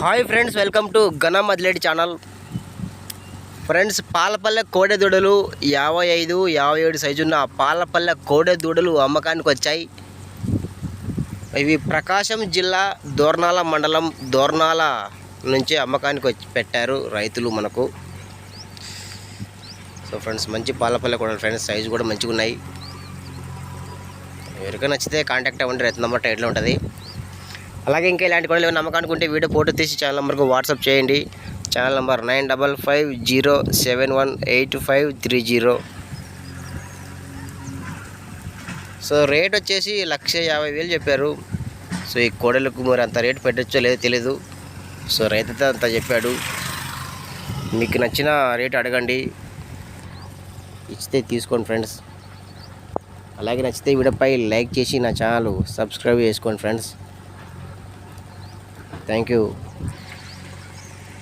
Hi friends welcome to Ghanam athlete channel. Friends Palapalle కోడె దూడలు యాభై ఐదు యాభై ఏడు సైజు ఉన్న పాలపల్లె కోడె దూడలు అమ్మకానికి వచ్చాయి. ఇవి ప్రకాశం జిల్లా దోర్నాల మండలం దోర్నాల నుంచి అమ్మకానికి వచ్చి పెట్టారు రైతులు మనకు. సో ఫ్రెండ్స్ మంచి పాలపల్లె కోడలు ఫ్రెండ్స్ సైజు కూడా మంచిగా ఉన్నాయి ఎవరికైనా నచ్చితే కాంటాక్ట్ అవ్వండి రైతు నెంబర్ టైట్లో ఉంటుంది. అలాగే ఇంకా ఇలాంటి కూడా ఏమైనా నమ్మకానికి ఉంటే వీడియో ఫోటో తీసి ఛానల్ నెంబర్కి వాట్సాప్ చేయండి. Channel number nine double five zero seven one eight five three zero so rate వచ్చేసి లక్ష యాభై వేలు చెప్పారు. సో ఈ కోడలకు మరి అంత రేటు పెట్టచ్చో లేదో తెలీదు. సో రైతుతో అంత చెప్పాడు. మీకు నచ్చిన రేటు అడగండి. ఇచ్చితే తీసుకోండి ఫ్రెండ్స్ అలాగే నచ్చితే వీడియోపై లైక్ చేసి నా ఛానల్ సబ్స్క్రైబ్ చేసుకోండి ఫ్రెండ్స్ Thank you.